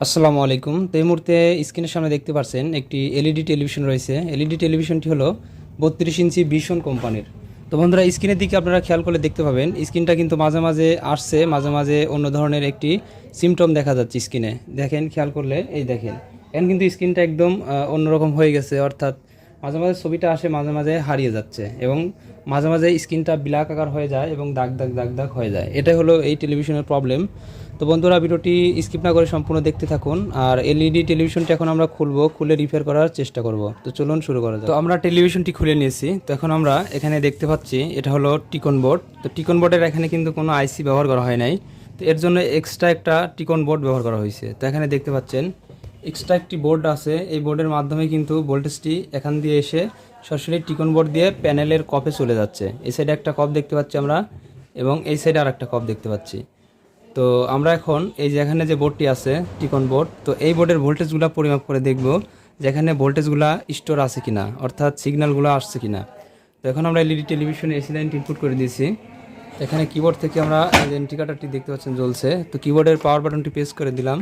আসসালামু আলাইকুম। তো এই মুহূর্তে স্ক্রিনের সামনে দেখতে পাচ্ছেন একটি এলইডি টেলিভিশন রয়েছে। এলইডি টেলিভিশনটি হলো বত্রিশ ইঞ্চি ভীষণ কোম্পানির। তো বন্ধুরা, স্ক্রিনের দিকে আপনারা খেয়াল করলে দেখতে পাবেন, স্ক্রিনটা কিন্তু মাঝে মাঝে আসছে, মাঝে মাঝে অন্য ধরনের একটি সিমটম দেখা যাচ্ছে স্ক্রিনে। দেখেন, খেয়াল করলে, এই দেখেন। এখন কিন্তু স্ক্রিনটা একদম অন্যরকম হয়ে গেছে, অর্থাৎ মাঝে মাঝে ছবিটা আসে, মাঝে মাঝে হারিয়ে যাচ্ছে এবং মাঝে মাঝে স্ক্রিনটা ব্ল্যাক আকার হয়ে যায় এবং দাগ দাগ দাগ দাগ হয়ে যায়। এটাই হলো এই টেলিভিশনের প্রবলেম তো বন্ধুরা ভিডিওটি স্কিপ না করে সম্পূর্ণ দেখতে থাকুন, আর এলইডি টেলিভিশনটি এখন আমরা খুলবো, খুলে রিপেয়ার করার চেষ্টা করব। তো চলুন শুরু করা যাক। তো আমরা টেলিভিশনটি খুলে নিয়েছি। তো এখন আমরা এখানে দেখতে পাচ্ছি, এটা হলো টিকন বোর্ড। তো টিকন বোর্ডের এখানে কিন্তু কোনো আইসি ব্যবহার করা হয় নাই। তো এর জন্য এক্সট্রা একটা টিকন বোর্ড ব্যবহার করা হয়েছে। তো এখানে দেখতে পাচ্ছেন এক্সট্রা একটি বোর্ড আছে। এই বোর্ডের মাধ্যমে কিন্তু ভোল্টেজটি এখান দিয়ে এসে সরাসরি টিকন বোর্ড দিয়ে প্যানেলের কপে চলে যাচ্ছে। এই সাইডে একটা কপ দেখতে পাচ্ছি আমরা, এবং এই সাইডে আর একটা কপ দেখতে পাচ্ছি। তো আমরা এখন এই যে এখানে যে বোর্ডটি আছে, টিকন বোর্ড, তো এই বোর্ডের ভোল্টেজগুলো পরিমাপ করে দেখব যে এখানে ভোল্টেজগুলো স্টোর আছে কিনা, অর্থাৎ সিগন্যালগুলো আসছে কিনা। তো এখন আমরা এলইডি টেলিভিশনে এসি লাইন ইনপুট করে দিয়েছি। এখানে কিবোর্ড থেকে আমরা ইন্ডিকেটারটি দেখতে পাচ্ছেন জ্বলছে। তো কিবোর্ডের পাওয়ার বাটনটি প্রেস করে দিলাম।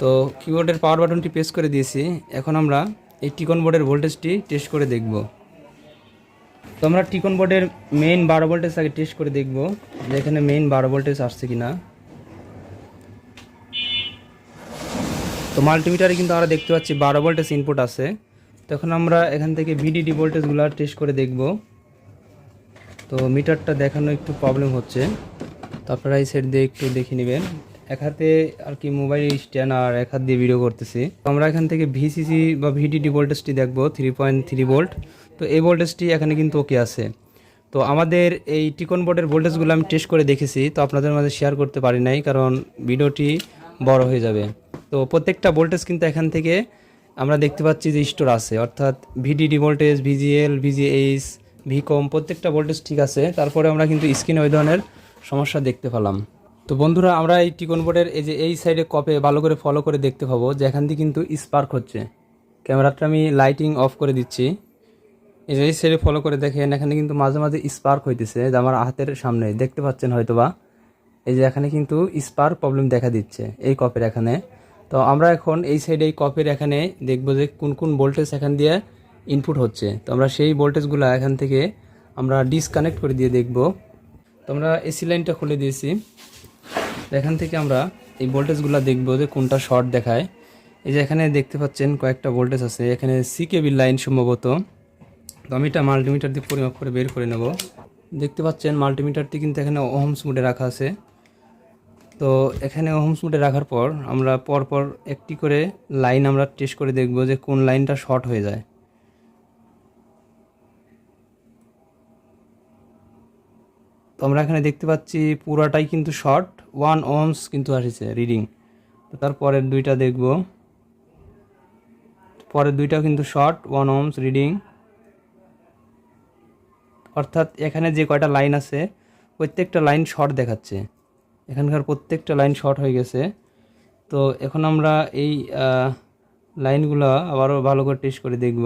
তো কিবোর্ডের পাওয়ার বাটনটি প্রেস করে দিয়েছি। এখন আমরা এই টিকন বোর্ডের ভোল্টেজটি টেস্ট করে দেখব। তো আমরা টিকন বোর্ডের মেইন বারো ভোল্টেজ আগে টেস্ট করে দেখব যে এখানে মেইন বারো ভোল্টেজ আসছে কি না তো মাল্টিমিটারে কিন্তু আমরা দেখতে পাচ্ছি বারো ভোল্টেজ ইনপুট আছে তখন আমরা এখান থেকে ভিডিডি ভোল্টেজগুলো টেস্ট করে দেখব। তো মিটারটা দেখানো একটু প্রবলেম হচ্ছে। তো আপনারা এই সাইড দিয়ে একটু দেখে নেবেন। এক হাতে আর কি মোবাইল স্ট্যান্ড আর এক হাত দিয়ে ভিডিও করতেছি। আমরা এখান থেকে ভিসিসি বা ভিডিডি ভোল্টেজটি দেখব থ্রি পয়েন্ট থ্রি ভোল্ট তো এই ভোল্টেজটি এখানে কিন্তু ওকে আছে। তো আমাদের এই টিকন বোর্ডের ভোল্টেজগুলো আমি টেস্ট করে দেখেছি, তো আপনাদের মাঝে শেয়ার করতে পারি নাই, কারণ ভিডিওটি বড় হয়ে যাবে। তো প্রত্যেকটা ভোল্টেজ কিন্তু এখান থেকে আমরা দেখতে পাচ্ছি যে স্টোর আছে, অর্থাৎ VDD voltage VGL VGH VCOM প্রত্যেকটা ভোল্টেজ ঠিক আছে। তারপরে আমরা কিন্তু স্ক্রিনে ওই ধরনের সমস্যা দেখতে পেলাম। তো বন্ধুরা, আমরা এই টিকন বোর্ডের এই যে এই সাইডে কপে ভালো করে ফলো করে দেখতে পাবো যে এখান থেকে কিন্তু স্পার্ক হচ্ছে। ক্যামেরাটা আমি লাইটিং অফ করে দিচ্ছি। এই যে এই সাইডে ফলো করে দেখেন, এখানে কিন্তু মাঝে মাঝে স্পার্ক হইতেছে যে আমার হাতের সামনে। দেখতে পাচ্ছেন হয়তো বা এই যে এখানে কিন্তু স্পার্ক প্রবলেম দেখা দিচ্ছে এই কপের এখানে। তো আমরা এখন এই সাইডে এই কপের এখানে দেখব যে কোন কোন ভোল্টেজ এখান দিয়ে ইনপুট হচ্ছে। তো আমরা সেই ভোল্টেজগুলো এখান থেকে আমরা ডিসকানেক্ট করে দিয়ে দেখব। তো আমরা এসি লাইনটা খুলে দিয়েছি। এখান থেকে আমরা এই ভোল্টেজগুলো দেখব যে কোনটা শর্ট দেখায়। এই যে এখানে দেখতে পাচ্ছেন কয়েকটা ভোল্টেজ আছে। এখানে সি কেবিল লাইন সম্ভবত। তো আমি এটা মাল্টিমিটার দিয়ে পরিমাপ করে বের করে নেব। দেখতে পাচ্ছেন মাল্টিমিটারটি কিন্তু এখানে ওহমস মোডে রাখা আছে। তো এখানে ওহমস মোডে রাখার পর আমরা পরপর একটি করে লাইন আমরা টেস্ট করে দেখব যে কোন লাইনটা শর্ট হয়ে যায়। তো আমরা এখানে দেখতে পাচ্ছি পুরাটাই কিন্তু শর্ট ওয়ান ওহমস কিন্তু আসছে রিডিং তো তারপরের দুইটা দেখব। পরের দুইটাও কিন্তু শর্ট ওয়ান ওহমস রিডিং অর্থাৎ এখানে যে কয়টা লাইন আছে, প্রত্যেকটা লাইন শর্ট দেখাচ্ছে। এখানকার প্রত্যেকটা লাইন শর্ট হয়ে গেছে। তো এখন আমরা এই লাইনগুলো আবারও ভালো করে টেস্ট করে দেখব।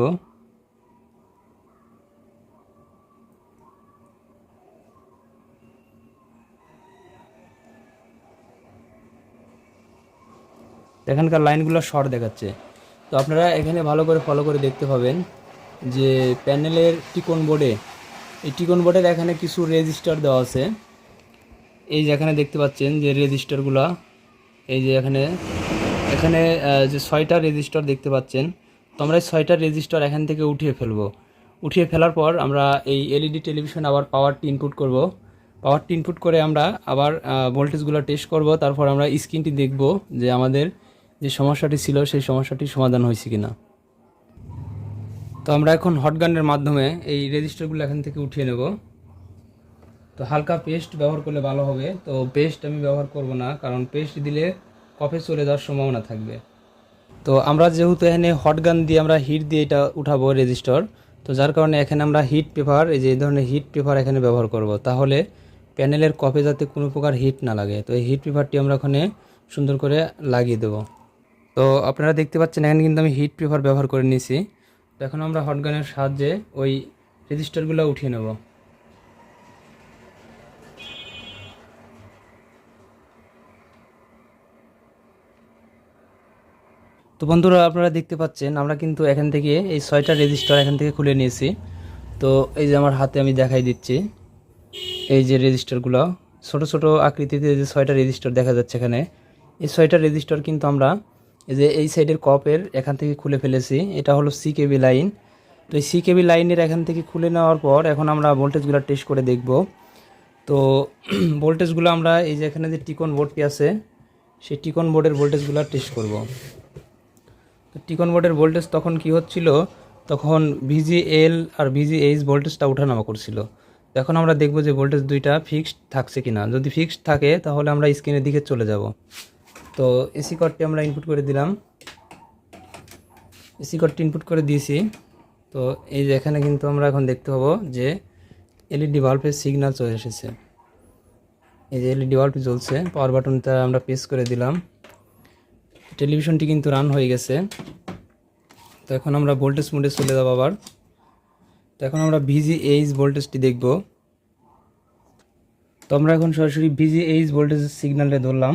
এখানকার লাইনগুলো শর্ট দেখাচ্ছে। তো আপনারা এখানে ভালো করে ফলো করে দেখতে পাবেন যে প্যানেলের টিকন বোর্ডে, এই টিকন বোর্ডের এখানে কিছু রেজিস্টার দেওয়া আছে। এই যে এখানে দেখতে পাচ্ছেন যে রেজিস্টারগুলো এই যে এখানে এখানে যে ছয়টা রেজিস্টার দেখতে পাচ্ছেন। তো আমরা এই ছয়টা রেজিস্টার এখান থেকে উঠিয়ে ফেলব। উঠিয়ে ফেলার পর আমরা এই এলইডি টেলিভিশন আবার পাওয়ারটি ইনপুট করব। পাওয়ারটি ইনপুট করে আমরা আবার ভোল্টেজগুলো টেস্ট করব। তারপর আমরা স্ক্রিনটি দেখব যে আমাদের যে সমস্যাটি ছিল, সেই সমস্যাটি সমাধান হয়েছে কিনা। তো আমরা এখন হটগানের মাধ্যমে এই রেজিস্টারগুলো এখান থেকে উঠিয়ে নেব। তো হালকা পেস্ট ব্যবহার করলে ভালো হবে। তো পেস্ট আমি ব্যবহার করব না, কারণ পেস্ট দিলে কফে চলে যাওয়ার সম্ভাবনা থাকবে। তো আমরা যেহেতু এখানে হটগান দিয়ে আমরা হিট দিয়ে এটা উঠাবো রেজিস্টার তো যার কারণে এখানে আমরা হিট পেপার এই যে এই ধরনের হিট পেপার এখানে ব্যবহার করব। তাহলে প্যানেলের কফে যাতে কোনো প্রকার হিট না লাগে। তো এই হিট পেপারটি আমরা ওখানে সুন্দর করে লাগিয়ে দেবো। তো আপনারা দেখতে পাচ্ছেন, এখানে কিন্তু আমি হিট পেপার ব্যবহার করে নিয়েছি। তো এখন আমরা হটগানের সাহায্যে ওই রেজিস্টারগুলো উঠিয়ে নেব। তো বন্ধুরা, আপনারা দেখতে পাচ্ছেন, আমরা কিন্তু এখান থেকে এই ছয়টা রেজিস্টার এখান থেকে খুলে নিয়েছি। তো এই যে আমার হাতে আমি দেখাই দিচ্ছি, এই যে রেজিস্টারগুলো ছোট ছোট আকৃতিতে যে ছয়টা রেজিস্টার দেখা যাচ্ছে এখানে, এই ছয়টা রেজিস্টার কিন্তু আমরা এই যে এই সাইডের কপের এখান থেকে খুলে ফেলেছি, এটা হলো সি কেবি লাইন তো এই সি কেবি লাইনের এখান থেকে খুলে নেওয়ার পর এখন আমরা ভোল্টেজগুলো টেস্ট করে দেখব। তো ভোল্টেজগুলো আমরা এই যে এখানে যে টিকন বোর্ডটি আছে, সেই টিকন বোর্ডের ভোল্টেজগুলো টেস্ট করব। তো টিকন বোর্ডের ভোল্টেজ তখন কি হচ্ছিল? তখন ভিজিএল আর ভিজিএইচ ভোল্টেজটা ওঠানামা করছিল। এখন আমরা দেখব যে ভোল্টেজ দুইটা ফিক্সড থাকছে কিনা। যদি ফিক্সড থাকে, তাহলে আমরা স্ক্রিনের দিকে চলে যাব। তো এসি কডটি আমরা ইনপুট করে দিলাম। এসি কডটি ইনপুট করে দিয়েছি। তো এই যে এখানে কিন্তু আমরা এখন দেখতে পাবো যে এলইডি বাল্বের সিগন্যাল চলে এসেছে। এই যে এলইডি বাল্বটি জ্বলছে পাওয়ার বাটনটা আমরা প্রেস করে দিলাম। টেলিভিশনটি কিন্তু রান হয়ে গেছে। তো এখন আমরা ভোল্টেজ মোডে চলে যাব আবার। তো এখন আমরা ভিজিএইচ ভোল্টেজটি দেখব। তো আমরা এখন সরাসরি ভিজিএইচ ভোল্টেজের সিগন্যালে ধরলাম।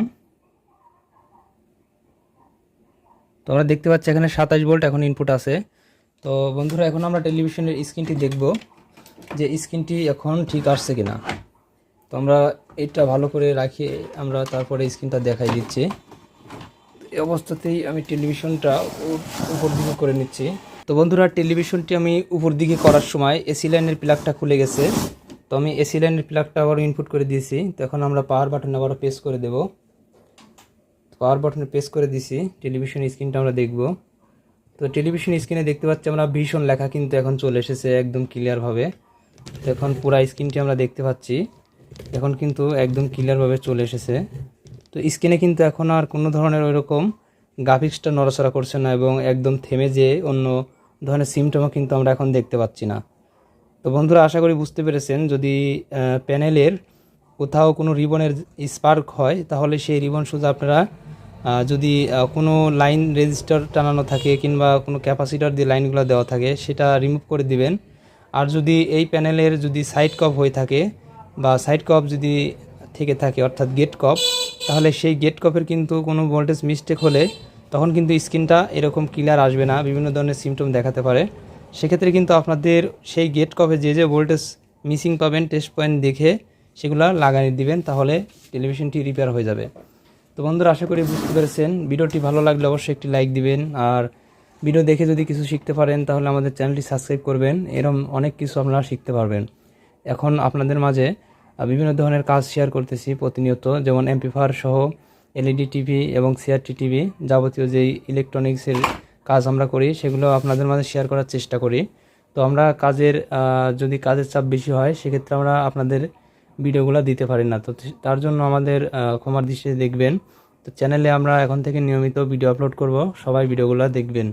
তো আমরা দেখতে পাচ্ছি এখানে সাতাশ ভোল্ট এখন ইনপুট আছে। তো বন্ধুরা, এখন আমরা টেলিভিশনের স্ক্রিনটি দেখব যে স্ক্রিনটি এখন ঠিক আসছে কিনা। তো আমরা এটা ভালো করে রাখি, আমরা তারপরে স্ক্রিনটা দেখাই দিচ্ছি। এই অবস্থাতেই আমি টেলিভিশনটা উপর দিকে করে নিচ্ছি। তো বন্ধুরা, টেলিভিশনটি আমি উপর দিকে করার সময় এসি লাইনের প্লাগটা খুলে গেছে। তো আমি এসি লাইনের প্লাগটা আবার ইনপুট করে দিয়েছি। তো এখন আমরা পাওয়ার বাটন আবার প্রেস করে দেব। পাওয়ার বাটনে প্রেস করে দিছি টেলিভিশন স্ক্রিনটা আমরা দেখব। তো টেলিভিশন স্ক্রিনে দেখতে পাচ্ছি আমরা ভীষণ লেখা কিন্তু এখন চলে এসেছে একদম ক্লিয়ারভাবে তো এখন পুরো স্ক্রিনটি আমরা দেখতে পাচ্ছি, এখন কিন্তু একদম ক্লিয়ারভাবে চলে এসেছে। তো স্ক্রিনে কিন্তু এখন আর কোনো ধরনের ওইরকম গ্রাফিক্সটা নড়াচড়া করছে না এবং একদম থেমে যে অন্য ধরনের সিমটমও কিন্তু আমরা এখন দেখতে পাচ্ছি না। তো বন্ধুরা, আশা করি বুঝতে পেরেছেন, যদি প্যানেলের কোথাও কোনো রিবনের স্পার্ক হয়, তাহলে সেই রিবন সোজা আপনারা যদি কোনো লাইন রেজিস্টার টানানো থাকে কিংবা কোনো ক্যাপাসিটার দিয়ে লাইনগুলো দেওয়া থাকে, সেটা রিমুভ করে দিবেন। আর যদি এই প্যানেলের যদি সাইড কপ হয়ে থাকে বা সাইড কপ যদি থেকে থাকে, অর্থাৎ গেট কপ তাহলে সেই গেট কপের কিন্তু কোনো ভোল্টেজ মিস্টেক হলে তখন কিন্তু স্ক্রিনটা এরকম ক্লিয়ার আসবে না, বিভিন্ন ধরনের সিমটম দেখাতে পারে। সেক্ষেত্রে কিন্তু আপনাদের সেই গেট কপে যে যে ভোল্টেজ মিসিং পাবেন টেস্ট পয়েন্ট দেখে সেগুলো লাগাই দিবেন, তাহলে টেলিভিশনটি রিপেয়ার হয়ে যাবে। তো বন্ধুরা, আশা করি বুঝতে পেরেছেন। ভিডিওটি ভালো লাগলে অবশ্যই একটি লাইক দিবেন। আর ভিডিও দেখে যদি কিছু শিখতে পারেন, তাহলে আমাদের চ্যানেলটি সাবস্ক্রাইব করবেন। এরম অনেক কিছু আপনারা শিখতে পারবেন। এখন আপনাদের মাঝে বিভিন্ন ধরনের কাজ শেয়ার করতেছি প্রতিনিয়ত। যেমন এমপিফার সহ এলইডি টিভি এবং সিআরটি টিভি যাবতীয় যেই ইলেকট্রনিক্সের কাজ আমরা করি, সেগুলো আপনাদের মাঝে শেয়ার করার চেষ্টা করি। তো আমরা কাজের যদি কাজের চাপ বেশি হয়, সেক্ষেত্রে আমরা আপনাদের ভিডিওগুলো দিতে পারি না। তো তার জন্য আমাদের ক্ষমার দৃষ্টিতে দেখবেন। তো চ্যানেলে আমরা এখন থেকে নিয়মিত ভিডিও আপলোড করব। সবাই ভিডিওগুলো দেখবেন।